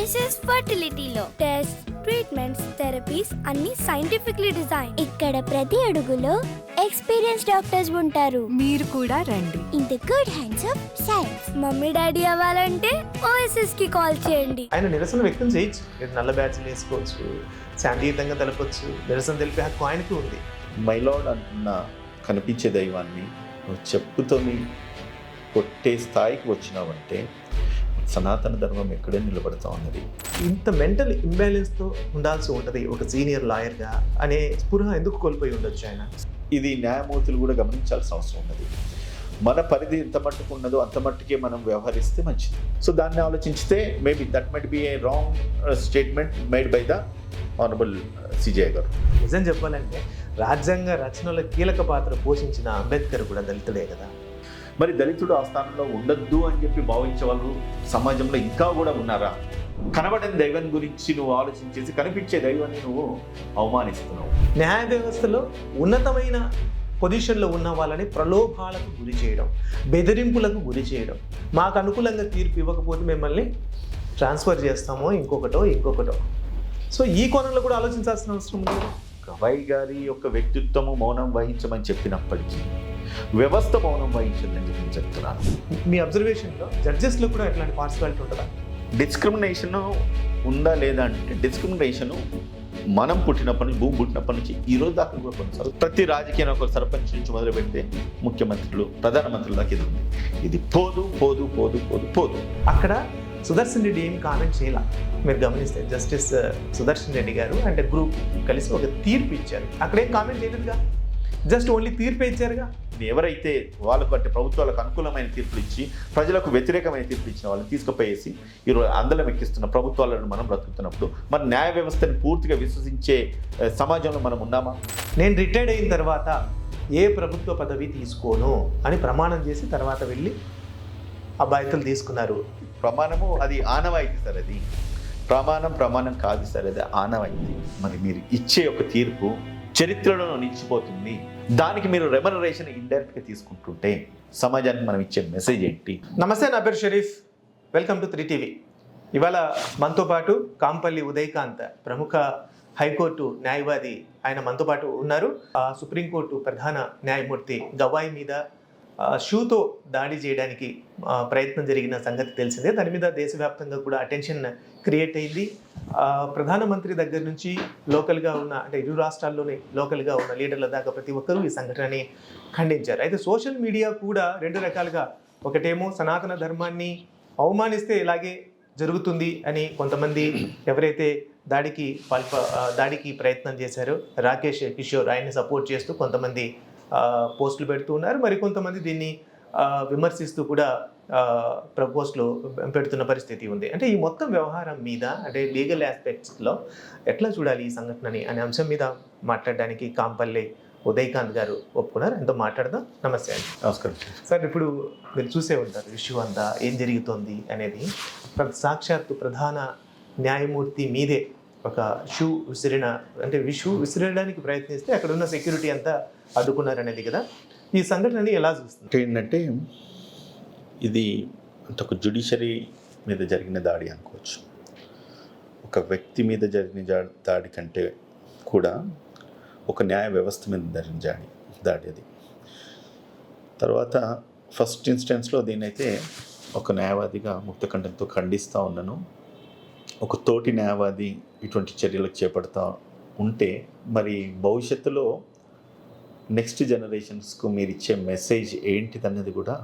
OSS ఫర్టిలిటీలో test treatments therapies అన్ని scientifically design ఇక్కడ ప్రతి అడుగులో ఎక్స్పీరియన్స్ డాక్టర్స్ ఉంటారు. మీరు కూడా రండి. In the good hands of science mummy daddy అవ్వాలంటే ఓఎస్ఎస్కి కాల్ చేయండి. ఆయన నిరసన వ్యక్తం చేయొచ్చు. మీరు నల్ల బ్యాచ్లు వేసుకోవచ్చు శాంతియుతంగా తెలపచ్చు. నిరసన తెలిపే హక్కు ఆయనకి ఉంది. మైలాడ్ అంటున్న కనిపించే దైవాన్ని చెప్పుతోని కొట్టే స్థాయికి వచ్చినావంటే సనాతన ధర్మం ఎక్కడే నిలబడతా ఉన్నది. ఇంత మెంటల్ ఇంబ్యాలెన్స్తో ఉండాల్సి ఉంటుంది ఒక సీనియర్ లాయర్గా అనే స్పృహ ఎందుకు కోల్పోయి ఉండొచ్చు ఆయన? ఇది న్యాయమూర్తులు కూడా గమనించాల్సిన అవసరం ఉన్నది. మన పరిధి ఎంత మట్టుకు ఉన్నదో అంత మట్టుకే మనం వ్యవహరిస్తే మంచిది. సో దాన్ని ఆలోచించితే maybe that might be a wrong statement made by the honourable CJ గారు నిజం చెప్పాలంటే రాజ్యాంగ రచనలో కీలక పాత్ర పోషించిన అంబేద్కర్ కూడా దళితుడే కదా. మరి దళితుడు ఆ స్థానంలో ఉండొద్దు అని చెప్పి భావించే వాళ్ళు సమాజంలో ఇంకా కూడా ఉన్నారా? కనబడని దైవం గురించి నువ్వు ఆలోచించేసి కనిపించే దైవాన్ని నువ్వు అవమానిస్తున్నావు. న్యాయ వ్యవస్థలో ఉన్నతమైన పొజిషన్లో ఉన్న వాళ్ళని ప్రలోభాలకు గురి చేయడం బెదిరింపులకు గురి చేయడం మాకు అనుకూలంగా తీర్పు ఇవ్వకపోతే మిమ్మల్ని ట్రాన్స్ఫర్ చేస్తామో ఇంకొకటో ఇంకొకటో. సో ఈ కోణంలో కూడా ఆలోచించాల్సిన అవసరం ఉంది కదా. గవాయి గారి యొక్క వ్యక్తిత్వము మౌనం వహించమని చెప్పినప్పటికీ వ్యవస్థ మౌనం వహించిందని చెప్పి నేను చెప్తున్నాను. మీ అబ్జర్వేషన్లో జడ్జెస్లో కూడా ఇట్లాంటి పార్టిసిపాలిటీ ఉంటుందా? డిస్క్రిమినేషన్ ఉందా లేదా అంటే డిస్క్రిమినేషన్ మనం పుట్టినప్పటి నుంచి భూమి పుట్టినప్పటి నుంచి ఈ రోజు దాకా కూడా కొనసాగు ప్రతి రాజకీయ ఒక సర్పంచ్ నుంచి మొదలు పెడితే ముఖ్యమంత్రులు ప్రధానమంత్రుల దాకా ఇది ఉంది. ఇది పోదు పోదు పోదు పోదు పోదు. అక్కడ సుదర్శన్ రెడ్డి ఏం కామెంట్ చేయాల? మీరు గమనిస్తే జస్టిస్ సుదర్శన్ రెడ్డి గారు అంటే గ్రూప్ కలిసి ఒక తీర్పు ఇచ్చారు. అక్కడ ఏం కామెంట్ చేయలేదుగా? జస్ట్ ఓన్లీ తీర్పే ఇచ్చారుగా? ఎవరైతే వాళ్ళకు అంటే ప్రభుత్వాలకు అనుకూలమైన తీర్పులు ఇచ్చి ప్రజలకు వ్యతిరేకమైన తీర్పులు ఇచ్చిన వాళ్ళని తీసుకుపోయేసి ఈరోజు అందలం ఎక్కిస్తున్న ప్రభుత్వాలను మనం బ్రతుకుతున్నప్పుడు మన న్యాయ వ్యవస్థని పూర్తిగా విశ్వసించే సమాజంలో మనం ఉన్నామా? నేను రిటైర్డ్ అయిన తర్వాత ఏ ప్రభుత్వ పదవి తీసుకోను అని ప్రమాణం చేసి తర్వాత వెళ్ళి ఆ బాధ్యతలు తీసుకున్నారు. ప్రమాణము అది ఆనవాయితీ సార్ అది. ప్రమాణం ప్రమాణం కాదు సార్ అది ఆనవాయితీ. మరి మీరు ఇచ్చే ఒక తీర్పు చరిత్రలో నిలిచిపోతుంది. దానికి మీరు రెమనరేషన్ ఇండైరెక్ట్గా తీసుకుంటుంటే సమాజానికి మనం ఇచ్చే మెసేజ్ ఏంటి? నమస్తే నా పేరు Sharif. Welcome to three TV ఇవాళ మనతో పాటు కాంపల్లి ఉదయకాంత్ ప్రముఖ హైకోర్టు న్యాయవాది ఆయన మనతో పాటు ఉన్నారు. ఆ, సుప్రీంకోర్టు ప్రధాన న్యాయమూర్తి గవాయి మీద షూతో దాడి చేయడానికి ప్రయత్నం జరిగిన సంగతి తెలిసిందే. దాని మీద దేశవ్యాప్తంగా కూడా అటెన్షన్ క్రియేట్ అయింది. ప్రధానమంత్రి దగ్గర నుంచి లోకల్గా ఉన్న అంటే ఇరు రాష్ట్రాల్లోనే లోకల్గా ఉన్న లీడర్ల దాకా ప్రతి ఒక్కరూ ఈ సంఘటనని ఖండించారు. అయితే సోషల్ మీడియా కూడా రెండు రకాలుగా ఒకటేమో సనాతన ధర్మాన్ని అవమానిస్తే ఇలాగే జరుగుతుంది అని కొంతమంది ఎవరైతే దాడికి పల్ప దాడికి ప్రయత్నం చేశారో రాకేష్ కిషోర్ ఆయన్ని సపోర్ట్ చేస్తూ కొంతమంది పోస్టులు పెడుతూ ఉన్నారు. మరి కొంతమంది దీన్ని విమర్శిస్తూ కూడా ఆ, ప్ర- పోస్టులు పెడుతున్న పరిస్థితి ఉంది. అంటే ఈ మొత్తం వ్యవహారం మీద అంటే లీగల్ ఆస్పెక్ట్స్లో ఎట్లా చూడాలి ఈ సంఘటనని అనే అంశం మీద మాట్లాడడానికి కాంపల్లి ఉదయకాంత్ గారు ఒప్పుకున్నారు. ఎంతో మాట్లాడదాం. నమస్తే అండి. నమస్కారం. సార్ ఇప్పుడు మీరు చూసే ఉంటారు ఇష్యూ అంతా ఏం జరుగుతోంది అనేది. సాక్షాత్తు ప్రధాన న్యాయమూర్తి మీదే ఒక షూ విసిరిన అంటే షూ విసిరడానికి ప్రయత్నిస్తే అక్కడ ఉన్న సెక్యూరిటీ అంతా అడ్డుకున్నారు అనేది కదా. ఈ సంఘటనని ఎలా చూస్తుంది అంటే ఏంటంటే ఇది ఒక జుడిషరీ మీద జరిగిన దాడి అనుకోవచ్చు. ఒక వ్యక్తి మీద జరిగిన దాడి కంటే కూడా ఒక న్యాయ వ్యవస్థ మీద జరిగిన దాడి దాడి అది. తర్వాత ఫస్ట్ ఇన్స్టెన్స్లో దీన్నైతే ఒక న్యాయవాదిగా ముక్తఖండంతో ఖండిస్తూ ఉన్నాను. ఒక తోటి న్యాయవాది ఇటువంటి చర్యలకు చేపడతా ఉంటే మరి భవిష్యత్తులో నెక్స్ట్ జనరేషన్స్కు మీరు ఇచ్చే మెసేజ్ ఏంటిదన్నది కూడా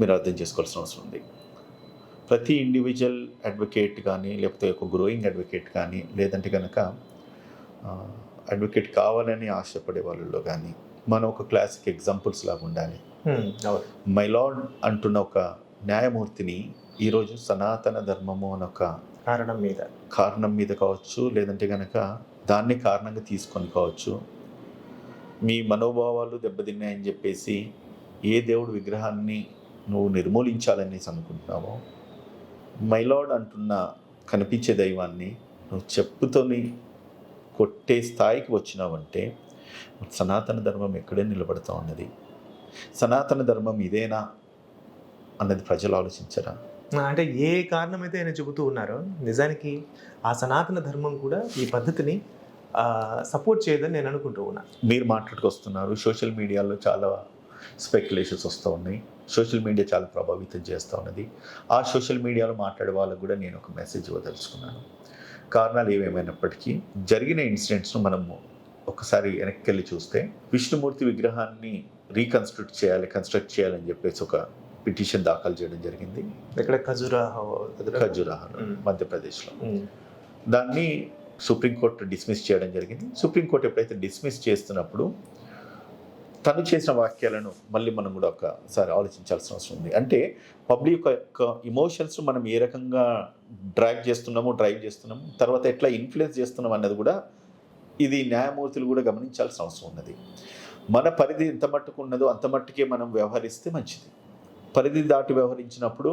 మీరు అర్థం చేసుకోవాల్సిన అవసరం ఉంది. ప్రతి ఇండివిజువల్ అడ్వకేట్ కానీ లేకపోతే ఒక గ్రోయింగ్ అడ్వకేట్ కానీ లేదంటే కనుక అడ్వకేట్ కావాలని ఆశపడే వాళ్ళలో కానీ మనం ఒక క్లాసిక్ ఎగ్జాంపుల్స్ లాగా ఉండాలి. మై లార్డ్ అంటున్న ఒక న్యాయమూర్తిని ఈరోజు సనాతన ధర్మము అని ఒక కారణం మీద. కారణం మీద కావచ్చు లేదంటే కనుక దాన్ని కారణంగా తీసుకొని కావచ్చు మీ మనోభావాలు దెబ్బతిన్నాయని చెప్పేసి ఏ దేవుడు విగ్రహాన్ని నువ్వు నిర్మూలించాలనేసి అనుకుంటున్నావో? మైలాడ్ అంటున్న కనిపించే దైవాన్ని నువ్వు చెప్పుతోని కొట్టే స్థాయికి వచ్చినావంటే సనాతన ధర్మం ఎక్కడే నిలబడతా ఉన్నది. సనాతన ధర్మం ఇదేనా అన్నది ప్రజలు ఆలోచించరా? అంటే ఏ కారణమైతే ఆయన చెబుతూ ఉన్నారో నిజానికి ఆ సనాతన ధర్మం కూడా ఈ పద్ధతిని సపోర్ట్ చేయదని నేను అనుకుంటూ ఉన్నా. మీరు మాట్లాడుకొస్తున్నారు. సోషల్ మీడియాలో చాలా స్పెక్యులేషన్స్ వస్తూ ఉన్నాయి. సోషల్ మీడియా చాలా ప్రభావితం చేస్తూ ఉన్నది. ఆ సోషల్ మీడియాలో మాట్లాడే వాళ్ళకు కూడా నేను ఒక మెసేజ్ ఇవ్వదలుచుకున్నాను. కారణాలు ఏమేమైనప్పటికీ జరిగిన ఇన్సిడెంట్స్ను మనము ఒకసారి వెనక్కి వెళ్ళి చూస్తే విష్ణుమూర్తి విగ్రహాన్ని రీకన్స్ట్రక్ట్ చేయాలి కన్స్ట్రక్ట్ చేయాలని చెప్పేసి ఒక పిటిషన్ దాఖలు చేయడం జరిగింది. ఇక్కడ ఖజురాహో ఖజురాహో. మధ్యప్రదేశ్లో. దాన్ని సుప్రీంకోర్టు డిస్మిస్ చేయడం జరిగింది. సుప్రీంకోర్టు ఎప్పుడైతే డిస్మిస్ చేస్తున్నప్పుడు తను చేసిన వాక్యాలను మళ్ళీ మనం కూడా ఒకసారి ఆలోచించాల్సిన అవసరం ఉంది. అంటే పబ్లిక్ యొక్క ఇమోషన్స్ మనం ఏ రకంగా డ్రాగ్ చేస్తున్నాము డ్రైవ్ చేస్తున్నాము తర్వాత ఎట్లా ఇన్ఫ్లుయెన్స్ చేస్తున్నాం అన్నది కూడా ఇది న్యాయమూర్తులు కూడా గమనించాల్సిన అవసరం ఉన్నది. మన పరిధి ఎంత మట్టుకు ఉన్నదో అంత మట్టుకే మనం వ్యవహరిస్తే మంచిది. పరిధి దాటి వ్యవహరించినప్పుడు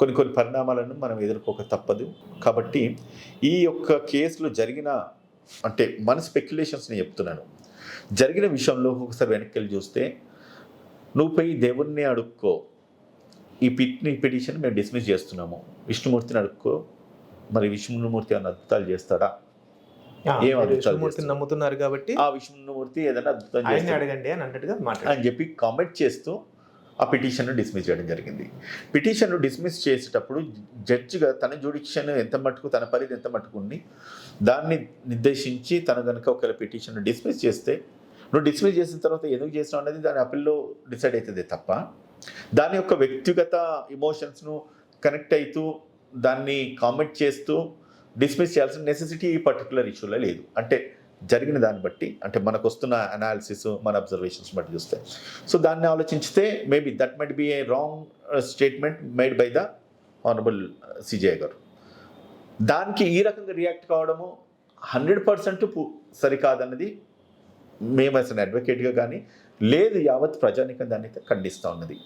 కొన్ని కొన్ని పరిణామాలను మనం ఎదుర్కోక తప్పదు. కాబట్టి ఈ యొక్క కేసులో జరిగిన అంటే మన స్పెక్యులేషన్స్ నేను చెప్తున్నాను. జరిగిన విషయంలో ఒకసారి వెనక్కి వెళ్ళి చూస్తే నువ్వు పోయి దేవుణ్ణి అడుక్కో. ఈ పిట్ని పిటిషన్ మేము డిస్మిస్ చేస్తున్నాము. విష్ణుమూర్తిని అడుక్కో. మరి విష్ణుమూర్తి ఏమైనా అద్భుతాలు చేస్తాడా? ఏం విష్ణుమూర్తిని? నమ్ముతున్నారు కాబట్టి ఆ విష్ణుమూర్తి ఏదైనా అద్భుతం? అడగండి అని అన్నట్టుగా అని చెప్పి కామెంట్ చేస్తూ ఆ పిటిషన్ను డిస్మిస్ చేయడం జరిగింది. పిటిషన్ను డిస్మిస్ చేసేటప్పుడు జడ్జిగా తన జ్యుడిక్షన్ ఎంత మటుకు తన పరిధి ఎంత మటుకు ఉంది దాన్ని నిర్దేశించి తన కనుక ఒకవేళ పిటిషన్ను డిస్మిస్ చేస్తే నువ్వు డిస్మిస్ చేసిన తర్వాత ఎందుకు చేసినావు అనేది దాని అపిల్లో డిసైడ్ అవుతుంది తప్ప దాని యొక్క వ్యక్తిగత ఇమోషన్స్ను కనెక్ట్ అవుతూ దాన్ని కామెంట్ చేస్తూ డిస్మిస్ చేయాల్సిన నెసెసిటీ ఈ పర్టికులర్ ఇష్యూలో లేదు. అంటే జరిగిన దాన్ని బట్టి అంటే మనకు వస్తున్న అనాలిసిస్ మన అబ్జర్వేషన్స్ బట్టి చూస్తే. సో దాన్ని ఆలోచించితే maybe that might be a wrong statement made by the honourable CJ గారు. దానికి ఈ రకంగా రియాక్ట్ కావడము హండ్రెడ్ పర్సెంట్ సరికాదన్నది మేము అసలు అడ్వకేట్గా కానీ లేదు యావత్ ప్రజానికం దాన్ని అయితే ఖండిస్తూ ఉన్నది.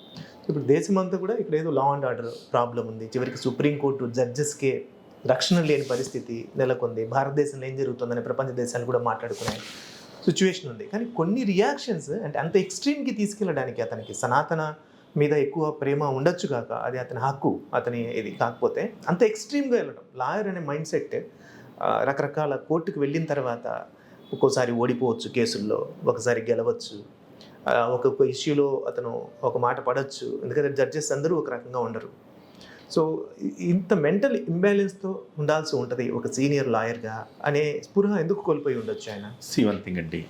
ఇప్పుడు దేశమంతా కూడా ఇక్కడ ఏదో లా అండ్ ఆర్డర్ ప్రాబ్లం ఉంది. చివరికి సుప్రీంకోర్టు జడ్జెస్కే రక్షణ లేని పరిస్థితి నెలకొంది. భారతదేశంలో ఏం జరుగుతుందని ప్రపంచ దేశాలు కూడా మాట్లాడుకునే సిచ్యువేషన్ ఉంది. కానీ కొన్ని రియాక్షన్స్ అంటే అంత ఎక్స్ట్రీమ్కి తీసుకెళ్ళడానికి అతనికి సనాతన మీద ఎక్కువ ప్రేమ ఉండొచ్చు కాక అది అతని హక్కు అతని ఇది కాకపోతే అంత ఎక్స్ట్రీమ్గా వెళ్ళడం. లాయర్ అనే మైండ్ సెట్ రకరకాల కోర్టుకు వెళ్ళిన తర్వాత ఒక్కోసారి ఓడిపోవచ్చు కేసుల్లో ఒకసారి గెలవచ్చు. ఒక్కొక్క ఇష్యూలో అతను ఒక మాట పడవచ్చు ఎందుకంటే జడ్జెస్ అందరూ ఒక రకంగా ఉండరు. సో ఇంత మెంటల్ ఇంబ్యాలెన్స్తో ఉండాల్సి ఉంటుంది ఒక సీనియర్ లాయర్గా అనే స్పృహ ఎందుకు కోల్పోయి ఉండొచ్చు ఆయన? సి వన్ థింగ్ అండి.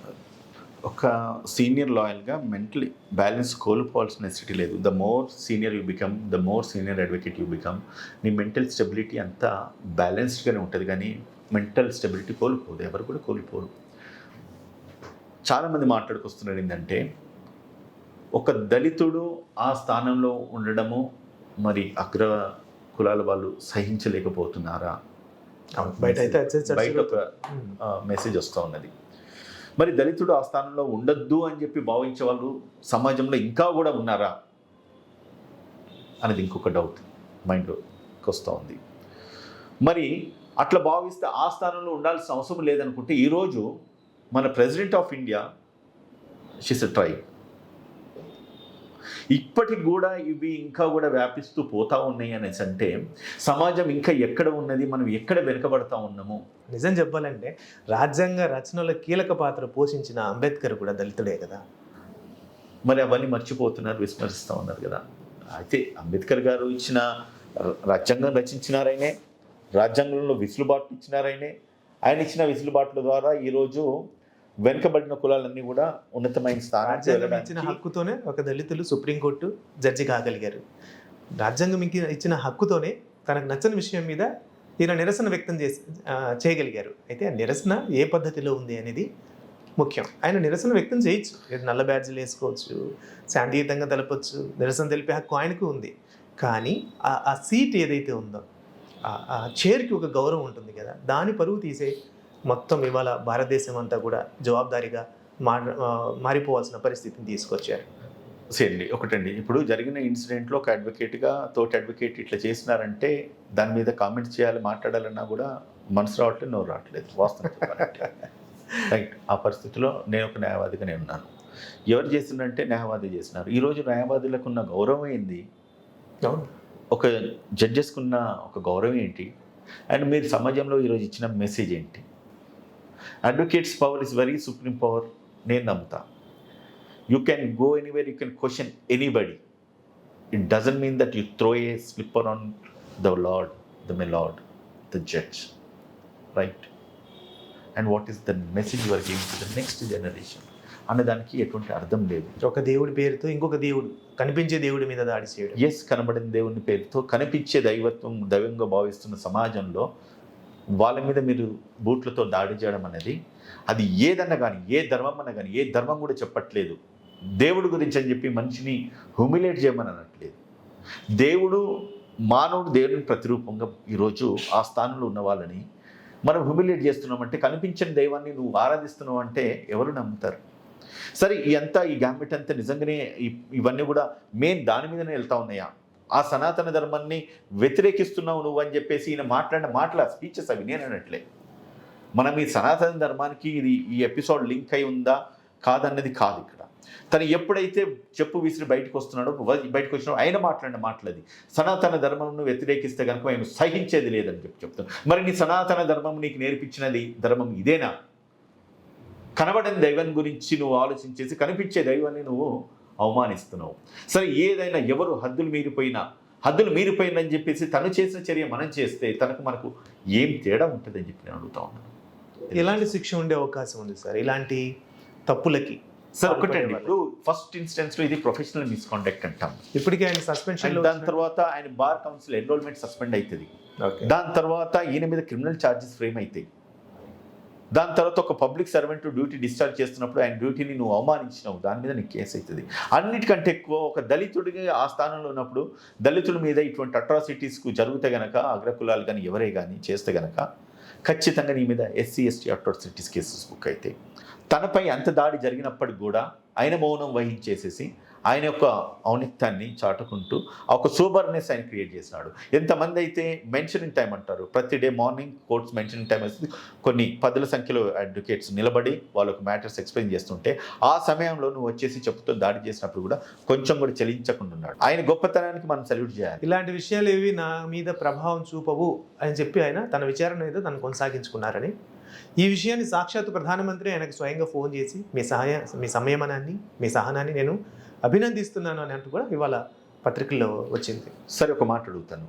ఒక సీనియర్ లాయర్గా మెంటలీ బ్యాలెన్స్ కోల్పోవాల్సిన నెసిటీ లేదు. The more senior you become the more senior advocate you become నీ మెంటల్ స్టెబిలిటీ అంతా బ్యాలెన్స్డ్గానే ఉంటుంది కానీ మెంటల్ స్టెబిలిటీ కోల్పోదు. ఎవరు కూడా కోల్పోరు. చాలామంది మాట్లాడుకొస్తున్నారు ఏంటంటే ఒక దళితుడు ఆ స్థానంలో ఉండడము మరి అగ్ర కులాల వాళ్ళు సహించలేకపోతున్నారా? బయట అయితే బయట ఒక. మెసేజ్ వస్తూ ఉన్నది. మరి దళితుడు ఆ స్థానంలో ఉండొద్దు అని చెప్పి భావించే వాళ్ళు సమాజంలో ఇంకా కూడా ఉన్నారా? అనేది ఇంకొక డౌట్ మైండ్లోకి వస్తూ ఉంది. మరి అట్లా భావిస్తే ఆ స్థానంలో ఉండాల్సిన అవసరం లేదనుకుంటే ఈరోజు మన president of India she's try ఇప్పటికి కూడా ఇవి ఇంకా కూడా వ్యాపిస్తూ పోతా ఉన్నాయి అనేసి అంటే సమాజం ఇంకా ఎక్కడ ఉన్నది? మనం ఎక్కడ వెనుకబడతా ఉన్నాము? నిజం చెప్పాలంటే రాజ్యాంగ రచనలో కీలక పాత్ర పోషించిన అంబేద్కర్ కూడా దళితుడే కదా. మరి అవన్నీ మర్చిపోతున్నారు విస్మరిస్తూ ఉన్నారు కదా. అయితే అంబేద్కర్ గారు ఇచ్చిన రాజ్యాంగం రచించినారైనే రాజ్యాంగంలో విసులుబాట్లు ఇచ్చినారైనే ఆయన ఇచ్చిన విసులుబాట్ల ద్వారా ఈరోజు వెనుకబడిన కులాలన్నీ కూడా ఉన్నతమైన వెళ్ళడానికి హక్కుతోనే ఒక దళితులు సుప్రీంకోర్టు జడ్జి కాగలిగారు. రాజ్యాంగం ఇచ్చిన హక్కుతోనే తనకు నచ్చని విషయం మీద ఈయన నిరసన వ్యక్తం చేసి చేయగలిగారు. అయితే ఆ నిరసన ఏ పద్ధతిలో ఉంది అనేది ముఖ్యం. ఆయన నిరసన వ్యక్తం చేయొచ్చు. నల్ల బ్యాడ్జీలు వేసుకోవచ్చు శాంతియుతంగా తెలపచ్చు నిరసన తెలిపే హక్కు ఆయనకు ఉంది. కానీ ఆ- సీట్ ఏదైతే ఉందో ఆ- ఆ చైర్కి ఒక గౌరవం ఉంటుంది కదా దాని పరువు తీసే మొత్తం ఇవాళ భారతదేశం అంతా కూడా ఆ, మారిపోవాల్సిన పరిస్థితిని తీసుకొచ్చారు. సేండి ఒకటండి. ఇప్పుడు జరిగిన ఇన్సిడెంట్లో ఒక అడ్వకేట్గా తోటి అడ్వకేట్ ఇట్లా చేసినారంటే దాని మీద కామెంట్స్ చేయాలి మాట్లాడాలన్నా కూడా మనసు రావట్లేదు నోరు రావట్లేదు. వాస్తవం రైట్. ఆ పరిస్థితిలో నేను ఒక న్యాయవాదిగా నేను ఉన్నాను. ఎవరు చేసిందంటే న్యాయవాది చేసినారు. ఈరోజు న్యాయవాదులకు ఉన్న గౌరవం ఏంది? ఒక జడ్జెస్కున్న ఒక గౌరవం ఏంటి? అండ్ మీరు సమాజంలో ఈరోజు ఇచ్చిన మెసేజ్ ఏంటి? Advocates power is very supreme power నేను నమ్ముతా. You can go anywhere you can question anybody it doesn't mean that you throw a slipper on the lord the my lord the judge right and what is the message your giving to the next generation అన్నదానికి ఎటువంటి అర్థం లేదు. ఒక దేవుడి పేరుతో ఇంకొక దేవుడు కనిపించే దేవుడి మీద దాడి చేయడం. ఎస్ కనబడిన దేవుని పేరుతో కనిపించే దైవత్వం దైవంగా భావిస్తున్న సమాజంలో వాళ్ళ మీద మీరు బూట్లతో దాడి చేయడం అనేది అది ఏదన్నా కానీ ఏ ధర్మం అన్నా కానీ ఏ ధర్మం కూడా చెప్పట్లేదు. దేవుడు గురించి అని చెప్పి మనిషిని హ్యూమిలేట్ చేయమని అనట్లేదు దేవుడు మానవుడు దేవుని ప్రతిరూపంగా ఈరోజు ఆ స్థానంలో ఉన్న వాళ్ళని మనం హ్యూమిలేట్ చేస్తున్నామంటే కనిపించిన దైవాన్ని నువ్వు ఆరాధిస్తున్నావు అంటే ఎవరు నమ్ముతారు? సరే ఈ అంతా ఈ గ్యాంబెట్ అంతా నిజంగానే ఇవన్నీ కూడా మెయిన్ దాని మీదనే వెళ్తా ఉన్నాయా? ఆ సనాతన ధర్మాన్ని వ్యతిరేకిస్తున్నావు నువ్వు అని చెప్పేసి ఈయన మాట్లాడిన మాటల స్పీచెస్ అవి నేననట్లే మనం ఈ సనాతన ధర్మానికి ఇది ఈ ఎపిసోడ్ లింక్ అయి ఉందా? కాదన్నది కాదు ఇక్కడ. తను ఎప్పుడైతే చెప్పు విసిరి బయటకు వస్తున్నాడో బయటకు వచ్చినాడో ఆయన మాట్లాడిన మాటలది సనాతన ధర్మంను వ్యతిరేకిస్తే కనుక ఆయన సహించేది లేదని చెప్పి చెప్తాను మరి నీ సనాతన ధర్మం నీకు నేర్పించినది ధర్మం ఇదేనా? కనబడని దైవం గురించి నువ్వు ఆలోచించేసి కనిపించే దైవాన్ని నువ్వు అవమానిస్తున్నావు. సరే ఏదైనా ఎవరు హద్దులు మీరిపోయినా హద్దులు మీరిపోయిందని చెప్పేసి తను చేసిన చర్య మనం చేస్తే తనకు మనకు ఏం తేడా ఉంటుందని చెప్పి నేను అడుగుతా ఉన్నాను ఎలాంటి శిక్ష ఉండే అవకాశం ఉంది సార్? ఇలాంటి తప్పులకి సార్ ఒకటండి. ఇప్పుడు ఫస్ట్ ఇన్స్టెన్స్లో ఇది ప్రొఫెషనల్ మిస్కాండక్ట్ అంటాం. ఇప్పటికే ఆయన సస్పెన్షన్ దాని తర్వాత ఆయన బార్ కౌన్సిల్ ఎన్రోల్మెంట్ సస్పెండ్ అవుతుంది దాని తర్వాత ఈయన మీద క్రిమినల్ ఛార్జెస్ ఫ్రేమ్ అవుతాయి దాని తర్వాత ఒక పబ్లిక్ సర్వెంట్ డ్యూటీ డిశ్చార్జ్ చేస్తున్నప్పుడు ఆయన డ్యూటీని నువ్వు అవమానించినావు. దాని మీద నీకు కేసు అవుతుంది. అన్నిటికంటే ఎక్కువ ఒక దళితుడిగా ఆ స్థానంలో ఉన్నప్పుడు దళితుల మీద ఇటువంటి అట్రాసిటీస్కు జరిగితే గనక అగ్రకులాలు కానీ ఎవరే కానీ చేస్తే గనక ఖచ్చితంగా నీ మీద SC ST atrocities cases book అయితే తనపై అంత దాడి జరిగినప్పటికి కూడా ఆయన మౌనం వహించేసేసి ఆయన యొక్క ఔనిత్యాన్ని చాటుకుంటూ ఒక సూపర్నెస్ ఆయన క్రియేట్ చేసినాడు. ఎంతమంది అయితే మెన్షనింగ్ టైం అంటారు ప్రతి day morning courts mentioning time వస్తుంది కొన్ని పదుల సంఖ్యలో అడ్వకేట్స్ నిలబడి వాళ్ళకు మ్యాటర్స్ ఎక్స్ప్లెయిన్ చేస్తుంటే ఆ సమయంలో నువ్వు వచ్చేసి చెప్పుతో దాడి చేసినప్పుడు కూడా కొంచెం కూడా చెలించకుండా ఉన్నాడు. ఆయన గొప్పతనానికి మనం సెల్యూట్ చేయాలి. ఇలాంటి విషయాలు ఏవి నా మీద ప్రభావం చూపవు అని చెప్పి ఆయన తన విచారణ ఏదో తను కొనసాగించుకున్నారని. ఈ విషయాన్ని సాక్షాత్ ప్రధానమంత్రి ఆయనకు స్వయంగా ఫోన్ చేసి మీ సహాయ మీ సంయమనాన్ని మీ సహనాన్ని నేను అభినందిస్తున్నాను అని అంటూ కూడా ఇవాళ పత్రికల్లో వచ్చింది. సరే ఒక మాట అడుగుతాను.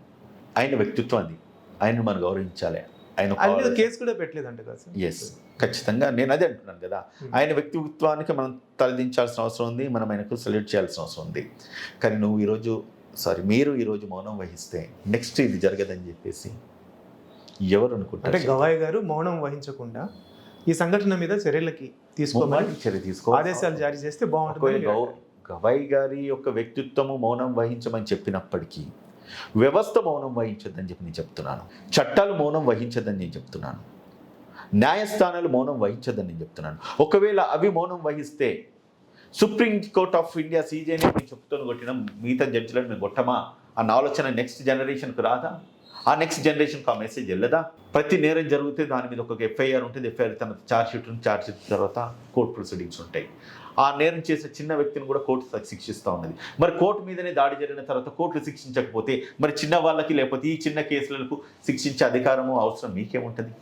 ఆయన వ్యక్తిత్వం అది. ఆయనను మనం గౌరవించాలి. ఆయన ఆయన కేసు కూడా పెట్టలేదంట కదా ఎస్ ఖచ్చితంగా. నేను అదే అంటున్నాను కదా. ఆయన వ్యక్తిత్వానికి మనం తలదించాల్సిన అవసరం ఉంది. మనం ఆయనకు సెల్యూట్ చేయాల్సిన అవసరం ఉంది. కానీ నువ్వు ఈరోజు సారీ మీరు ఈరోజు మౌనం వహిస్తే నెక్స్ట్ ఇది జరగదని చెప్పేసి ఎవరు అంటే అనుకుంటారు గవాయ్ గారు మౌనం వహించకుండా ఈ సంఘటన మీద చర్యలకి ముమ్మాటికి చర్య తీసుకో ఆదేశాలు జారీ చేస్తే బాగుంటుంది గవాయి గారి యొక్క వ్యక్తిత్వము మౌనం వహించమని చెప్పినప్పటికీ వ్యవస్థ మౌనం వహించదని చెప్పి నేను చెప్తున్నాను. చట్టాలు మౌనం వహించదని నేను చెప్తున్నాను. న్యాయస్థానాలు మౌనం వహించదని నేను చెప్తున్నాను. ఒకవేళ అవి మౌనం వహిస్తే సుప్రీం కోర్ట్ ఆఫ్ ఇండియా సీజేని మేము చెప్తాను కొట్టిన మిగతా జడ్జిలను మేము కొట్టమా? అన్న ఆలోచన నెక్స్ట్ జనరేషన్కు రాదా? ఆ నెక్స్ట్ జనరేషన్కి ఆ మెసేజ్ వెళ్ళదా? ప్రతి నేరం జరిగితే దాని మీద ఒక ఎఫ్ఐఆర్ ఉంటుంది. ఎఫ్ఐఆర్ తన ఛార్జ్ షీట్ ఉంటుంది. ఛార్జ్ షీట్ తర్వాత కోర్ట్ ప్రొసీడింగ్స్ ఉంటాయి. ఆ నేరం చేసే చిన్న వ్యక్తిని కూడా కోర్టు శిక్షిస్తూ ఉన్నది. మరి కోర్టు మీదనే దాడి జరిగిన తర్వాత కోర్టులు శిక్షించకపోతే మరి చిన్న వాళ్ళకి లేకపోతే ఈ చిన్న కేసులకు శిక్షించే అధికారము అవసరం మీకేముంటుంది?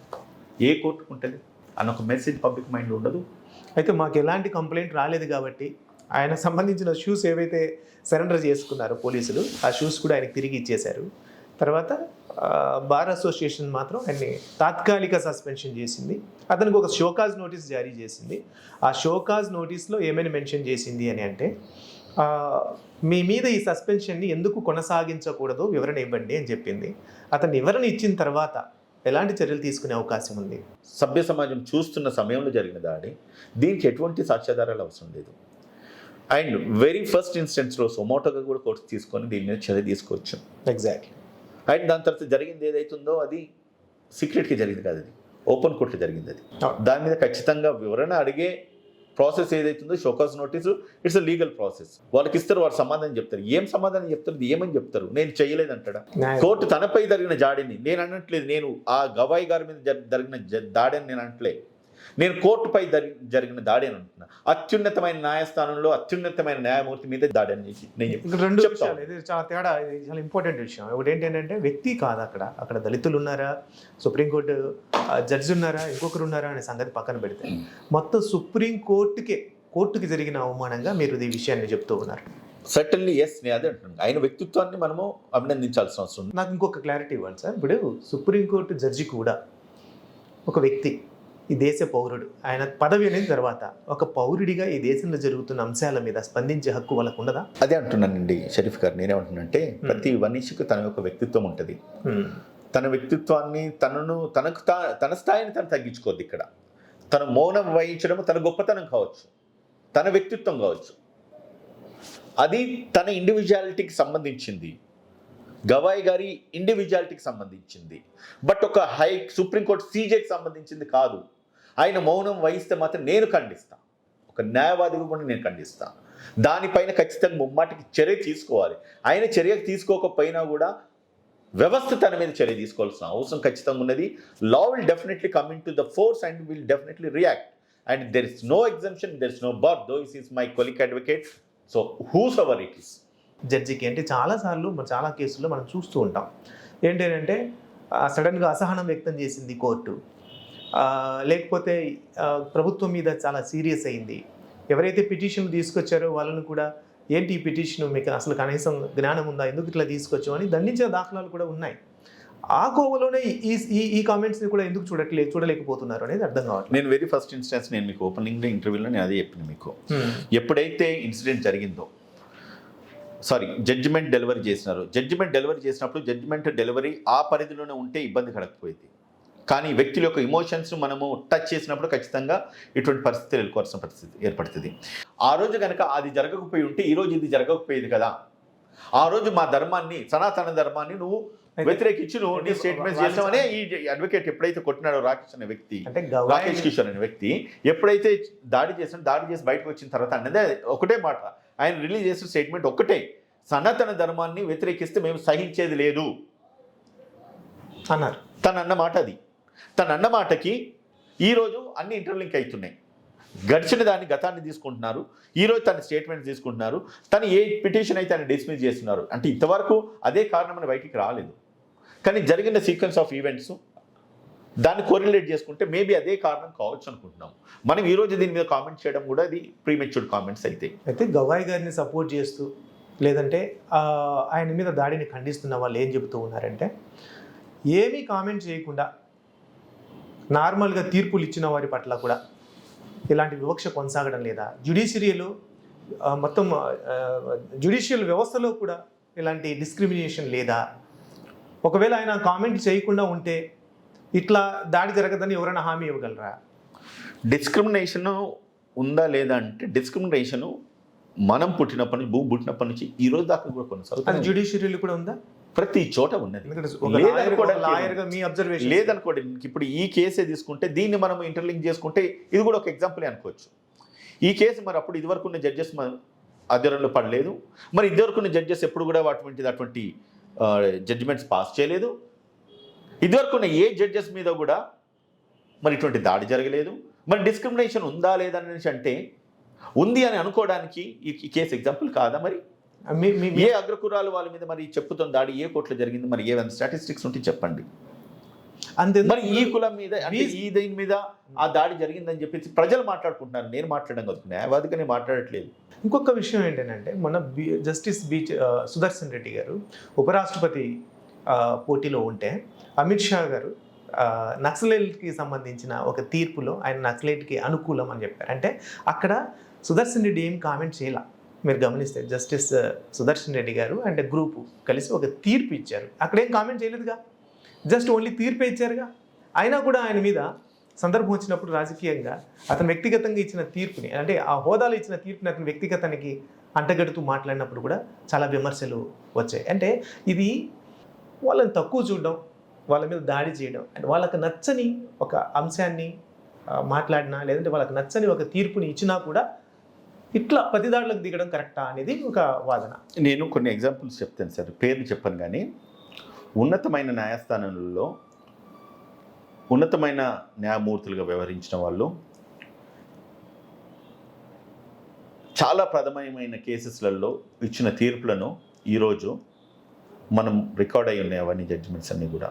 ఏ కోర్టుకు ఉంటుంది? అన్న ఒక మెసేజ్ పబ్లిక్ మైండ్ ఉండదు. అయితే మాకు ఎలాంటి కంప్లైంట్ రాలేదు కాబట్టి ఆయన సంబంధించిన షూస్ ఏవైతే సరెండర్ చేసుకున్నారో పోలీసులు ఆ షూస్ కూడా ఆయనకు తిరిగి ఇచ్చేశారు. తర్వాత బార్ అసోసియేషన్ మాత్రం ఆయన్ని తాత్కాలిక సస్పెన్షన్ చేసింది. అతనికి ఒక షోకాజ్ నోటీస్ జారీ చేసింది. ఆ షోకాజ్ నోటీస్లో ఏమైనా మెన్షన్ చేసింది అని అంటే మీ మీద ఈ సస్పెన్షన్ని ఎందుకు కొనసాగించకూడదో వివరణ ఇవ్వండి అని చెప్పింది. అతను వివరణ ఇచ్చిన తర్వాత ఎలాంటి చర్యలు తీసుకునే అవకాశం ఉంది? సభ్య సమాజం చూస్తున్న సమయంలో జరిగిన దాడి దీనికి ఎటువంటి సాక్ష్యాధారాలు అవసరం లేదు. అండ్ వెరీ ఫస్ట్ ఇన్స్టెన్స్లో సొమోటోగా కూడా కోర్టు తీసుకొని దీని మీద చర్య తీసుకోవచ్చు. ఎగ్జాక్ట్లీ. అండ్ దాని తర్వాత జరిగింది ఏదైతుందో అది సీక్రెట్గా జరిగింది కాదు అది ఓపెన్ కోర్టులో జరిగింది అది. దాని మీద ఖచ్చితంగా వివరణ అడిగే ప్రాసెస్ ఏదైతుందో show cause notice it's a legal process వాళ్ళకి ఇస్తారు వారు సమాధానం చెప్తారు. ఏం సమాధానం చెప్తారు ఏమని చెప్తారు? నేను చేయలేదంటాడా? న్యాయ- కోర్టు తనపై జరిగిన జాడిని నేను అనట్లేదు నేను ఆ గవాయి గారి మీద జరి- జరిగిన దాడిని నేను అనట్లే. నేను కోర్టుపై జరి- జరిగిన దాడి అని అంటున్నా. అత్యున్నతమైన న్యాయస్థానంలో అత్యున్నతమైన న్యాయమూర్తి మీద దాడి అని నేను రెండు విషయాలు ఇది చాలా తేడా ఇది చాలా ఇంపార్టెంట్ విషయం. ఒకటి ఏంటంటే వ్యక్తి కాదు అక్కడ. అక్కడ దళితులు ఉన్నారా? సుప్రీంకోర్టు జడ్జి ఉన్నారా? ఇంకొకరు ఉన్నారా? అనే సంగతి పక్కన పెడితే. మొత్తం సుప్రీంకోర్టుకే కోర్టుకి జరిగిన అవమానంగా మీరు ఈ విషయాన్ని చెప్తూ ఉన్నారు. సర్టన్లీ ఎస్ నేను అదే అంటున్నాను. ఆయన వ్యక్తిత్వాన్ని మనము అభినందించాల్సిన అవసరం నాకు ఇంకొక క్లారిటీ ఇవ్వండి సార్. ఇప్పుడు సుప్రీంకోర్టు జడ్జి కూడా ఒక వ్యక్తి ఈ దేశ పౌరుడు. ఆయన పదవి అనేది తర్వాత. ఒక పౌరుడిగా ఈ దేశంలో జరుగుతున్న అంశాల మీద స్పందించే హక్కు వాళ్ళకు ఉండదా అదే అంటున్నానండి షరీఫ్ గారు. నేనేమంటున్నానంటే ప్రతి మనిషికి తన యొక్క వ్యక్తిత్వం ఉంటుంది. తన వ్యక్తిత్వాన్ని తనను తనకు తా తన స్థాయిని తను తగ్గించుకోవద్దు ఇక్కడ. తన మౌనం వహించడం తన గొప్పతనం కావచ్చు. తన వ్యక్తిత్వం కావచ్చు. అది తన ఇండివిజువాలిటీకి సంబంధించింది. గవాయి గారి ఇండివిజువాలిటీకి సంబంధించింది. బట్ ఒక హై సుప్రీంకోర్టు సీజేకి సంబంధించింది కాదు. ఆయన మౌనం వహిస్తే మాత్రం నేను ఖండిస్తాను ఒక న్యాయవాదిగా కూడా నేను ఖండిస్తాను దానిపైన ఖచ్చితంగా ముమ్మాటికి చర్య తీసుకోవాలి. ఆయన చర్య తీసుకోకపోయినా కూడా వ్యవస్థ తన మీద చర్య తీసుకోవాల్సిన అవసరం ఖచ్చితంగా ఉన్నది. Law will definitely coming to the force and will definitely react and there is no exemption there is no birth though is is my colleague advocate so whose our it is జడ్జికి అంటే చాలాసార్లు చాలా కేసుల్లో మనం చూస్తూ ఉంటాం. ఏంటంటే సడన్గా అసహనం వ్యక్తం చేసింది కోర్టు. లేకపోతే ప్రభుత్వం మీద చాలా సీరియస్ అయింది. ఎవరైతే పిటిషన్ తీసుకొచ్చారో వాళ్ళని కూడా ఏంటి ఈ పిటిషన్? మీకు అసలు కనీసం జ్ఞానం ఉందా? ఎందుకు ఇట్లా తీసుకొచ్చావు? అని దండించే దాఖలాలు కూడా ఉన్నాయి. ఆ కోవలోనే ఈ ఈ ఈ కామెంట్స్ని కూడా ఎందుకు చూడట్లేదు చూడలేకపోతున్నారు అనేది అర్థం కావట్లేదు. నేను వెరీ ఫస్ట్ ఇన్స్టెన్స్ నేను మీకు ఓపెనింగ్ ఇంటర్వ్యూలో నేను అదే చెప్పిన మీకు. ఎప్పుడైతే ఇన్సిడెంట్ జరిగిందో సారీ జడ్జిమెంట్ డెలివరీ చేసినారు జడ్జిమెంట్ డెలివరీ చేసినప్పుడు జడ్జిమెంట్ డెలివరీ ఆ పరిధిలోనే ఉంటే ఇబ్బంది కడకపోయేది కానీ వ్యక్తుల యొక్క ఇమోషన్స్ మనము టచ్ చేసినప్పుడు ఖచ్చితంగా ఇటువంటి పరిస్థితులు ఎదుర్కోవాల్సిన పరిస్థితి ఏర్పడుతుంది. ఆ రోజు కనుక అది జరగకపోయి ఉంటే ఈ రోజు ఇది జరగకపోయేది కదా. ఆ రోజు మా ధర్మాన్ని సనాతన ధర్మాన్ని నువ్వు వ్యతిరేకించి నువ్వు నీ స్టేట్మెంట్స్ చేసావనే ఈ అడ్వకేట్ ఎప్పుడైతే కొట్టినాడో రాకేష్ అనే వ్యక్తి అంటే రాకేష్ కిషోర్ అనే వ్యక్తి ఎప్పుడైతే దాడి చేసిన దాడి చేసి బయటకు వచ్చిన తర్వాత అన్నదే ఒకటే మాట. ఆయన రిలీజ్ చేసిన స్టేట్మెంట్ ఒక్కటే. సనాతన ధర్మాన్ని వ్యతిరేకిస్తే మేము సహించేది లేదు. అన్నారు. తను అన్న మాట అది. తను అన్నమాటకి ఈరోజు అన్ని ఇంటర్లింక్ అవుతున్నాయి. గడిచిన దాన్ని గతాన్ని తీసుకుంటున్నారు. ఈరోజు తన స్టేట్మెంట్ తీసుకుంటున్నారు. తను ఏ పిటిషన్ అయితే ఆయన డిస్మిస్ చేస్తున్నారు. అంటే ఇంతవరకు అదే కారణమని బయటికి రాలేదు. కానీ జరిగిన సీక్వెన్స్ ఆఫ్ ఈవెంట్స్ దాన్ని కోరిలేట్ చేసుకుంటే మేబీ అదే కారణం కావచ్చు అనుకుంటున్నాం. మనం ఈరోజు దీని మీద కామెంట్ చేయడం కూడా అది ప్రీమెచ్యూర్డ్ కామెంట్స్ అయితే. అయితే గవాయి గారిని సపోర్ట్ చేస్తూ లేదంటే ఆయన మీద దాడిని ఖండిస్తున్న వాళ్ళు ఏం చెబుతూ ఉన్నారంటే ఏమీ కామెంట్ చేయకుండా నార్మల్గా తీర్పులు ఇచ్చిన వారి పట్ల కూడా ఇలాంటి వివక్ష కొనసాగడం లేదా? జ్యుడిషియరీలో మొత్తం జ్యుడిషియల్ వ్యవస్థలో కూడా ఇలాంటి డిస్క్రిమినేషన్ లేదా? ఒకవేళ ఆయన కామెంట్ చేయకుండా ఉంటే ఇట్లా దాడి జరగదని ఎవరైనా హామీ ఇవ్వగలరా? డిస్క్రిమినేషన్ ఉందా లేదా అంటే డిస్క్రిమినేషన్ మనం పుట్టినప్పటి నుంచి భూ పుట్టినప్పటి నుంచి ఈ రోజు దాకా కూడా కొనసాగుతుంది జ్యుడిషియరీలో కూడా ఉందా? ప్రతి చోట ఉన్నది. లేదనుకోవడానికి లాయర్గా మీ అబ్జర్వేషన్ లేదనుకోండి ఇప్పుడు ఈ కేసే తీసుకుంటే దీన్ని మనం ఇంటర్లింక్ చేసుకుంటే ఇది కూడా ఒక ఎగ్జాంపుల్ అనుకోవచ్చు. ఈ కేసు మరి అప్పుడు ఇదివరకు ఉన్న జడ్జెస్ అధ్యయనంలో పడలేదు. మరి ఇదివరకు ఉన్న జడ్జెస్ ఎప్పుడు కూడా అటువంటి అటువంటి జడ్జిమెంట్స్ పాస్ చేయలేదు. ఇదివరకు ఉన్న ఏ జడ్జెస్ మీద కూడా మరి ఇటువంటి దాడి జరగలేదు. మరి డిస్క్రిమినేషన్ ఉందా లేదా అంటే ఉంది అని అనుకోవడానికి ఈ కేసు ఎగ్జాంపుల్ కాదా మరి? ఏ అగ్రకురాలు వాళ్ళ మీద మరి చెప్పుతున్న దాడి ఏ కోర్టులో జరిగింది? మరి ఏమైనా స్టాటిస్టిక్స్ ఉంటే చెప్పండి. అంతే మరి ఈ కులం మీద అంటే ఈ దీని మీద ఆ దాడి జరిగిందని చెప్పేసి ప్రజలు మాట్లాడుకుంటున్నారు. నేను మాట్లాడడం కాదు. న్యాయవాదిగా నేను మాట్లాడట్లేదు. ఇంకొక విషయం ఏంటంటే మన బి జస్టిస్ బీచ్ సుదర్శన్ రెడ్డి గారు ఉపరాష్ట్రపతి పోటీలో ఉంటే అమిత్ షా గారు నక్సలైట్కి సంబంధించిన ఒక తీర్పులో ఆయన నక్సలైట్కి అనుకూలం అని చెప్పారు. అంటే అక్కడ సుదర్శన్ రెడ్డి ఏం కామెంట్ చేయాల. మీరు గమనిస్తే జస్టిస్ uh, సుదర్శన్ రెడ్డి గారు అండ్ గ్రూపు కలిసి ఒక తీర్పు ఇచ్చారు. అక్కడేం కామెంట్ చేయలేదుగా? జస్ట్ ఓన్లీ తీర్పే ఇచ్చారుగా? అయినా కూడా ఆయన మీద సందర్భం వచ్చినప్పుడు రాజకీయంగా అతను వ్యక్తిగతంగా ఇచ్చిన తీర్పుని అంటే ఆ హోదాలో ఇచ్చిన తీర్పుని అతని వ్యక్తిగతానికి అంటగడుతూ మాట్లాడినప్పుడు కూడా చాలా విమర్శలు వచ్చాయి. అంటే ఇది వాళ్ళని తక్కువ చూడడం వాళ్ళ మీద దాడి చేయడం అండ్ వాళ్ళకి నచ్చని ఒక అంశాన్ని uh, మాట్లాడినా లేదంటే వాళ్ళకి నచ్చని ఒక తీర్పుని ఇచ్చినా కూడా ఇట్లా ప్రతిదాడులకు దిగడం కరెక్టా అనేది ఒక వాదన. నేను కొన్ని ఎగ్జాంపుల్స్ చెప్తాను సార్ పేర్లు చెప్పాను కానీ ఉన్నతమైన న్యాయస్థానంలో ఉన్నతమైన న్యాయమూర్తులుగా వ్యవహరించిన వాళ్ళు చాలా ప్రథమమైన కేసెస్లలో ఇచ్చిన తీర్పులను ఈరోజు మనం రికార్డ్ అయి ఉన్నాయి అవన్నీ జడ్జిమెంట్స్ అన్నీ కూడా.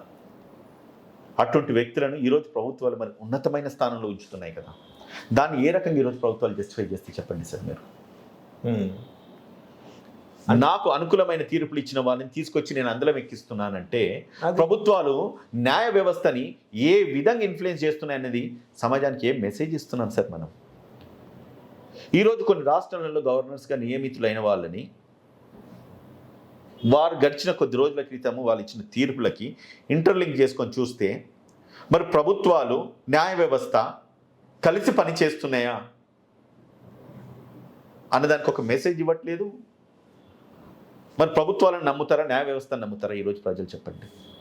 అటువంటి వ్యక్తులను ఈరోజు ప్రభుత్వాలు మరి ఉన్నతమైన స్థానంలో ఉంచుతున్నాయి కదా. దాన్ని ఏ రకంగా ఈరోజు ప్రభుత్వాలు జస్టిఫై చేస్తే చెప్పండి సార్ మీరు. నాకు అనుకూలమైన తీర్పులు ఇచ్చిన వాళ్ళని తీసుకొచ్చి నేను అందులో ఎక్కిస్తున్నానంటే ప్రభుత్వాలు న్యాయ వ్యవస్థని ఏ విధంగా ఇన్ఫ్లుయెన్స్ చేస్తున్నాయనేది సమాజానికి ఏ మెసేజ్ ఇస్తున్నాం సార్ మనం? ఈరోజు కొన్ని రాష్ట్రాలలో గవర్నర్స్గా నియమితులైన వాళ్ళని వారు గడిచిన కొద్ది రోజుల క్రితము వాళ్ళు ఇచ్చిన తీర్పులకి ఇంటర్లింక్ చేసుకొని చూస్తే మరి ప్రభుత్వాలు న్యాయ వ్యవస్థ కలిసి పనిచేస్తున్నాయా అన్నదానికి ఒక మెసేజ్ ఇవ్వట్లేదు. మరి ప్రభుత్వాలను నమ్ముతారా? న్యాయ వ్యవస్థను నమ్ముతారా? ఈరోజు ప్రజలు చెప్పండి.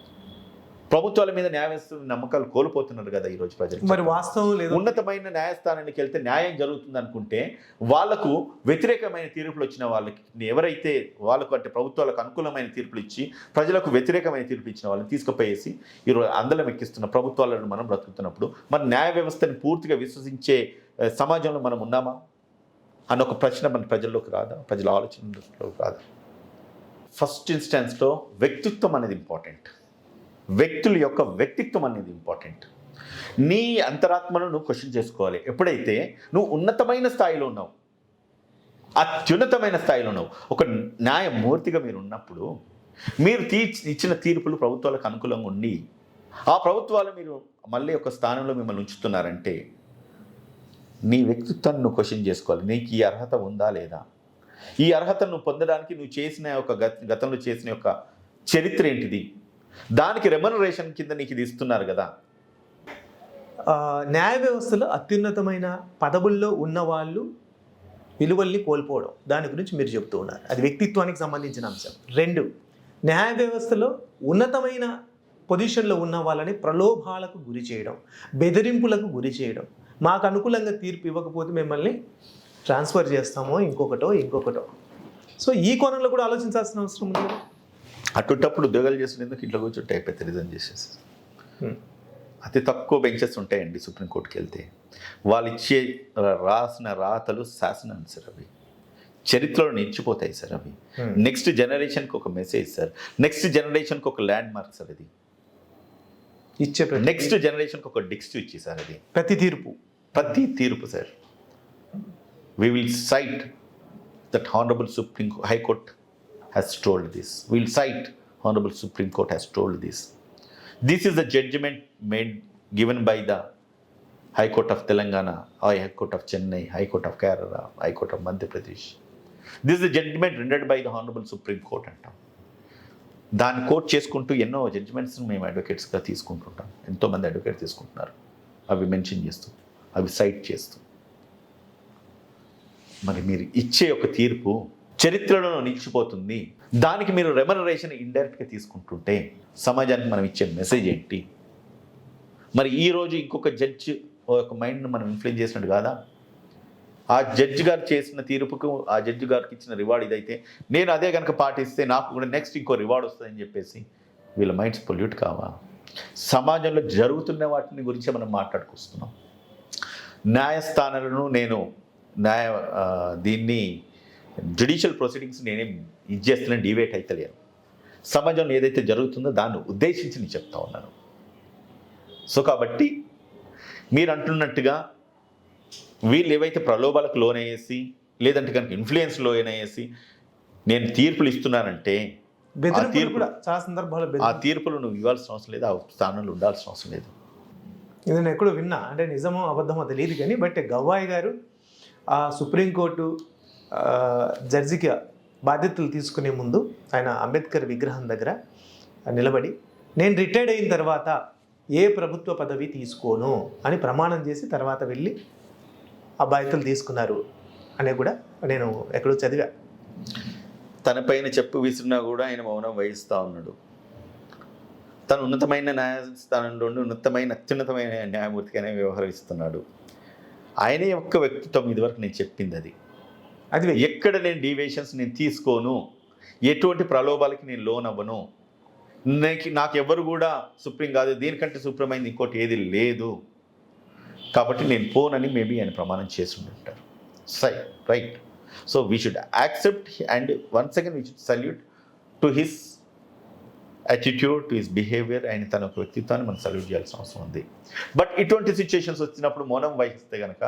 ప్రభుత్వాల మీద న్యాయ వ్యవస్థ నమ్మకాలు కోల్పోతున్నారు కదా ఈరోజు ప్రజలు. మరి వాస్తవం లేదు. ఉన్నతమైన న్యాయస్థానానికి వెళ్తే న్యాయం జరుగుతుంది అనుకుంటే వాళ్ళకు వ్యతిరేకమైన తీర్పులు వచ్చిన వాళ్ళకి ఎవరైతే వాళ్ళకు అంటే ప్రభుత్వాలకు అనుకూలమైన తీర్పులు ఇచ్చి ప్రజలకు వ్యతిరేకమైన తీర్పులు ఇచ్చిన వాళ్ళని తీసుకుపోయేసి ఈరోజు అందలం ఎక్కిస్తున్న ప్రభుత్వాలను మనం బ్రతుకుతున్నప్పుడు మరి న్యాయ వ్యవస్థని పూర్తిగా విశ్వసించే సమాజంలో మనం ఉన్నామా? అన్న ఒక ప్రశ్న మన ప్రజల్లోకి రాదా? ప్రజల ఆలోచనలోకి రాదా? ఫస్ట్ ఇన్స్టెన్స్లో వ్యక్తిత్వం అనేది ఇంపార్టెంట్. వ్యక్తుల యొక్క వ్యక్తిత్వం అనేది ఇంపార్టెంట్ నీ అంతరాత్మను నువ్వు క్వశ్చన్ చేసుకోవాలి. ఎప్పుడైతే నువ్వు ఉన్నతమైన స్థాయిలో ఉన్నావు అత్యున్నతమైన స్థాయిలో ఉన్నావు ఒక న్యాయమూర్తిగా మీరు ఉన్నప్పుడు మీరు తీ ఇచ్చిన తీర్పులు ప్రభుత్వాలకు అనుకూలంగా ఉండి ఆ ప్రభుత్వాలు మీరు మళ్ళీ ఒక స్థానంలో మిమ్మల్ని ఉంచుతున్నారంటే నీ వ్యక్తిత్వాన్ని నువ్వు క్వశ్చన్ చేసుకోవాలి. నీకు ఈ అర్హత ఉందా లేదా? ఈ అర్హతను పొందడానికి నువ్వు చేసిన ఒక గత గతంలో చేసిన ఒక చరిత్ర ఏంటిది? దానికి రెమనరేషన్ కింద నీకు ఇది ఇస్తున్నారు కదా. న్యాయ వ్యవస్థలో అత్యున్నతమైన పదవుల్లో ఉన్న వాళ్ళు విలువల్ని కోల్పోవడం. దాని గురించి మీరు చెప్తూ ఉన్నారు. అది వ్యక్తిత్వానికి సంబంధించిన అంశం. రెండు న్యాయ వ్యవస్థలో ఉన్నతమైన పొజిషన్లో ఉన్న వాళ్ళని ప్రలోభాలకు గురి చేయడం బెదిరింపులకు గురి చేయడం. మాకు అనుకూలంగా తీర్పు ఇవ్వకపోతే మిమ్మల్ని ట్రాన్స్ఫర్ చేస్తామో ఇంకొకటో ఇంకొకటో. సో ఈ కోణంలో కూడా ఆలోచించాల్సిన అవసరం ఉంది? అటువంటప్పుడు ఉద్యోగాలు చేసినందుకు ఇంట్లో కూర్చుంటే అయిపోతే రిజైన్ చేసేసి. అతి తక్కువ బెంచెస్ ఉంటాయండి సుప్రీంకోర్టుకి వెళ్తే. వాళ్ళు ఇచ్చే రాసిన రాతలు శాసనాలు సార్ అవి. చరిత్రలో నిలిచిపోతాయి సార్ అవి. నెక్స్ట్ జనరేషన్కి ఒక మెసేజ్ సార్. నెక్స్ట్ జనరేషన్కి ఒక ల్యాండ్ మార్క్ సార్ అది. ఇచ్చే నెక్స్ట్ జనరేషన్కి ఒక డిక్స్ట్ ఇచ్చి సార్ అది. ప్రతి తీర్పు. ప్రతి తీర్పు sir. We will cite that honourable supreme high has told this. This will cite Supreme supreme court told told this is is the judgement given given by the Court of of Telangana high court of Chennai Court of of Kerala Court of of Madhya Pradesh this the judgement rendered by the honourable supreme court అంటాం. దాన్ని court చేసుకుంటూ ఎన్నో జడ్జిమెంట్స్ని మేము అడ్వకేట్స్గా తీసుకుంటుంటాం. ఎంతోమంది advocate తీసుకుంటున్నారు. అవి mention చేస్తూ అవి సైట్ చేస్తూ. మరి మీరు ఇచ్చే ఒక తీర్పు చరిత్రలో నిలిచిపోతుంది. దానికి మీరు రెమనరేషన్ ఇండైరెక్ట్గా తీసుకుంటుంటే సమాజానికి మనం ఇచ్చే మెసేజ్ ఏంటి? మరి ఈరోజు ఇంకొక జడ్జ్ ఒక మైండ్ను మనం ఇన్ఫ్లుయెన్స్ చేసినట్టు కాదా? ఆ జడ్జి గారు చేసిన తీర్పుకు ఆ జడ్జి గారికి ఇచ్చిన రివార్డ్ ఇదైతే నేను అదే కనుక పాటిస్తే నాకు కూడా నెక్స్ట్ ఇంకో రివార్డ్ వస్తుందని చెప్పేసి వీళ్ళ మైండ్స్ పొల్యూట్ కావా? సమాజంలో జరుగుతున్న వాటిని గురించి మనం మాట్లాడుకొస్తున్నాం. న్యాయస్థానాలను నేను న్యాయ దీన్ని జ్యుడిషియల్ ప్రొసీడింగ్స్ నేనేం ఇది చేస్తున్నాను డివేట్ అవుతలేను సమాజంలో ఏదైతే జరుగుతుందో దాన్ని ఉద్దేశించి నేను చెప్తా ఉన్నాను. సో కాబట్టి మీరు అంటున్నట్టుగా వీళ్ళు ఏవైతే ప్రలోభాలకు లోనయ్యేసి లేదంటే కనుక ఇన్ఫ్లుయెన్స్ లోనయ్యేసి నేను తీర్పులు ఇస్తున్నానంటే కూడా చాలా సందర్భాల్లో ఆ తీర్పులు నువ్వు ఇవ్వాల్సిన అవసరం లేదు ఆ స్థానంలో ఉండాల్సిన అవసరం లేదు. ఇది నేను ఎక్కడో విన్నా అంటే నిజమో అబద్ధమో తెలియదు కానీ బట్ గవాయి గారు ఆ సుప్రీంకోర్టు ఆ, జడ్జికి బాధ్యతలు తీసుకునే ముందు ఆయన అంబేద్కర్ విగ్రహం దగ్గర నిలబడి నేను రిటైర్డ్ అయిన తర్వాత ఏ ప్రభుత్వ పదవి తీసుకోను అని ప్రమాణం చేసి తర్వాత వెళ్ళి ఆ బాధ్యతలు తీసుకున్నారు అనే కూడా నేను ఎక్కడో చదివా. తనపైన చెప్పు విసిరినా కూడా ఆయన మౌనం వహిస్తూ ఉన్నాడు. తను ఉన్నతమైన న్యాయస్థానంలో ఉన్నతమైన అత్యున్నతమైన న్యాయమూర్తిగానే వ్యవహరిస్తున్నాడు. ఆయన యొక్క వ్యక్తిత్వం ఇదివరకు నేను చెప్పింది అది. అది ఎక్కడ నేను డీవియేషన్స్ నేను తీసుకోను? ఎటువంటి ప్రలోభాలకి నేను లోన్ అవ్వను నాకు నాకు ఎవరు కూడా సుప్రీం కాదు. దీనికంటే సుప్రమైంది ఇంకోటి ఏది లేదు. కాబట్టి నేను పోనని మేబీ ఆయన ప్రమాణం చేసి ఉంటారు. సై right so we should accept and one second we should salute to his attitude to his behaviour and తన యొక్క వ్యక్తిత్వాన్ని మనం సల్యూట్ చేయాల్సిన అవసరం ఉంది. బట్ ఇటువంటి సిచ్యుయేషన్స్ వచ్చినప్పుడు మౌనం వహిస్తే కనుక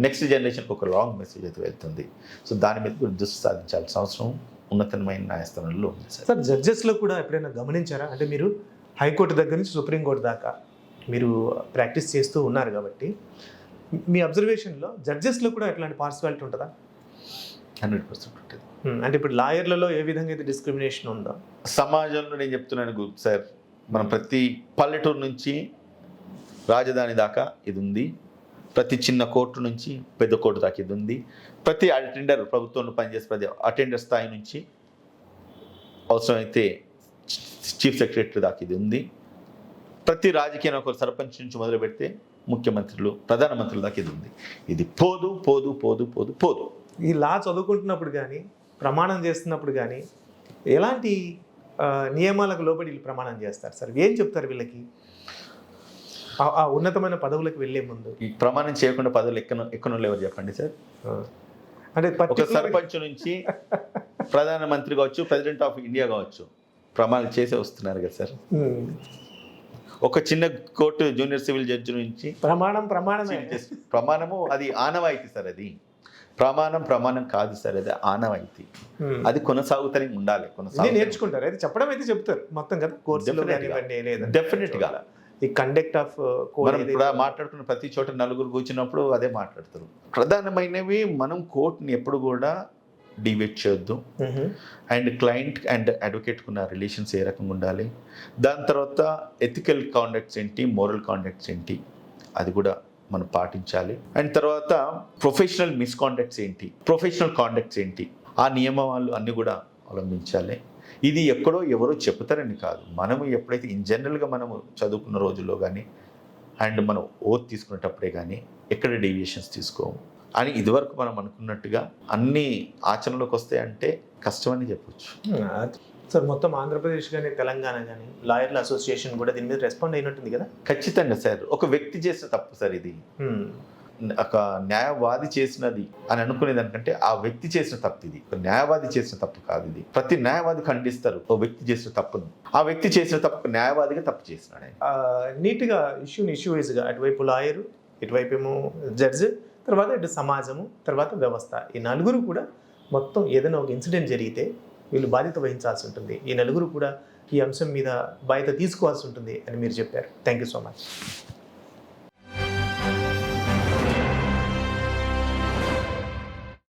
నెక్స్ట్ జనరేషన్కి ఒక రాంగ్ మెసేజ్ అయితే వెళ్తుంది. సో దాని మీద కూడా దృష్టి సాధించాల్సిన అవసరం ఉన్నతమైన న్యాయస్థానంలో ఉంది సార్. సార్ జడ్జెస్లో కూడా ఎప్పుడైనా గమనించారా? అంటే మీరు హైకోర్టు దగ్గర నుంచి సుప్రీంకోర్టు దాకా మీరు ప్రాక్టీస్ చేస్తూ ఉన్నారు కాబట్టి మీ అబ్జర్వేషన్లో జడ్జెస్లో కూడా ఎట్లాంటి పార్సివాలిటీ ఉంటుందా? హండ్రెడ్ పర్సెంట్ ఉంటుంది. అంటే ఇప్పుడు లాయర్లలో ఏ విధంగా అయితే డిస్క్రిమినేషన్ ఉందో? సమాజంలో నేను చెప్తున్నాను గు- సార్ మనం ప్రతి పల్లెటూరు నుంచి రాజధాని దాకా ఇది ఉంది. ప్రతి చిన్న కోర్టు నుంచి పెద్ద కోర్టు దాకా ఇది ఉంది. ప్రతి అటెండర్ ప్రభుత్వంలో పనిచేసే ప్రతి అటెండర్ స్థాయి నుంచి అవసరమైతే చీఫ్ సెక్రటరీ దాకా ఇది ఉంది. ప్రతి రాజకీయ ఒక సర్పంచ్ నుంచి మొదలు పెడితే ముఖ్యమంత్రులు ప్రధానమంత్రుల దాకా ఇది ఉంది. ఇది పోదు పోదు పోదు పోదు పోదు. ఈ లా చదువుకుంటున్నప్పుడు కానీ ప్రమాణం చేస్తున్నప్పుడు కానీ ఎలాంటి నియమాలకు లోబడి ప్రమాణం చేస్తారు? సార్ ఏం చెప్తారు వీళ్ళకి? ఆ- ఉన్నతమైన పదవులకు వెళ్ళే ముందు. ప్రమాణం చేయకుండా పదవులు ఎక్కను ఎక్కను ఎవరు చెప్పండి సార్. అంటే ఒక సర్పంచ్ నుంచి ప్రధానమంత్రి కావచ్చు ప్రెసిడెంట్ ఆఫ్ ఇండియా కావచ్చు ప్రమాణాలు చేసే వస్తున్నారు కదా సార్. ఒక చిన్న కోర్టు జూనియర్ సివిల్ జడ్జి నుంచి ప్రమాణం జస్టిస్. ప్రమాణము అది ఆనవాయితీ సార్ అది. ప్రమాణం ప్రమాణం కాదు సార్ అది ఆనవాయితీ. అది కొనసాగుతూనే ఉండాలి కొనసాగు నేర్చుకుంటారు. అయితే చెప్పడం అయితే చెప్తారు మొత్తం కదా కోర్సులో Definitely ఈ కండక్ట్ ఆఫ్ మనం ఇప్పుడు మాట్లాడుకున్న ప్రతి చోట నలుగురు కూర్చున్నప్పుడు అదే మాట్లాడతారు. ప్రధానమైనవి మనం కోర్టుని ఎప్పుడు కూడా డివేట్ చేయొద్దు. అండ్ క్లయింట్ అండ్ అడ్వకేట్ ఉన్న రిలేషన్స్ ఏ రకంగా ఉండాలి. దాని తర్వాత ఎథికల్ కాండక్ట్స్ ఏంటి మోరల్ కాండక్ట్స్ ఏంటి అది కూడా మనం పాటించాలి. అండ్ తర్వాత ప్రొఫెషనల్ మిస్కాండక్ట్స్ ఏంటి ప్రొఫెషనల్ కాండక్ట్స్ ఏంటి ఆ నియమాలు అన్నీ కూడా అవలంబించాలి. ఇది ఎక్కడో ఎవరో చెప్తారని కాదు. మనము ఎప్పుడైతే ఇన్ జనరల్గా మనము చదువుకున్న రోజుల్లో కానీ అండ్ మనం ఓత్ తీసుకునేటప్పుడే కానీ ఎక్కడ డీవియేషన్స్ తీసుకోము. అని ఇదివరకు మనం అనుకున్నట్టుగా అన్ని ఆచరణలోకి వస్తాయంటే కష్టమని చెప్పొచ్చు. సార్ మొత్తం ఆంధ్రప్రదేశ్ కానీ తెలంగాణ కానీ లాయర్ల అసోసియేషన్ కూడా దీని మీద రెస్పాండ్ అయినట్టుంది కదా? ఖచ్చితంగా సార్. ఒక వ్యక్తి చేసిన తప్పు సార్ ఇది. ఒక న్యాయవాది చేసినది అని అనుకునే దానికంటే ఆ వ్యక్తి చేసిన తప్పు ఇది. ఒక న్యాయవాది చేసిన తప్పు కాదు ఇది. ప్రతి న్యాయవాది ఖండిస్తారు ఒక వ్యక్తి చేసిన తప్పును. ఆ వ్యక్తి చేసిన తప్పు న్యాయవాదిగా తప్పు చేసినాడు ఆయన. నీట్గా ఇష్యూని ఇష్యూ వైజ్గా అటువైపు లాయరు ఇటువైపు ఏమో జడ్జ్ తర్వాత ఇటు సమాజము తర్వాత వ్యవస్థ. ఈ నలుగురు కూడా మొత్తం ఏదైనా ఒక ఇన్సిడెంట్ జరిగితే వీళ్ళు బాధ్యత వహించాల్సి ఉంటుంది. ఈ నలుగురు కూడా ఈ అంశం మీద బాధ్యత తీసుకోవాల్సి ఉంటుంది అని మీరు చెప్పారు. Thank you so much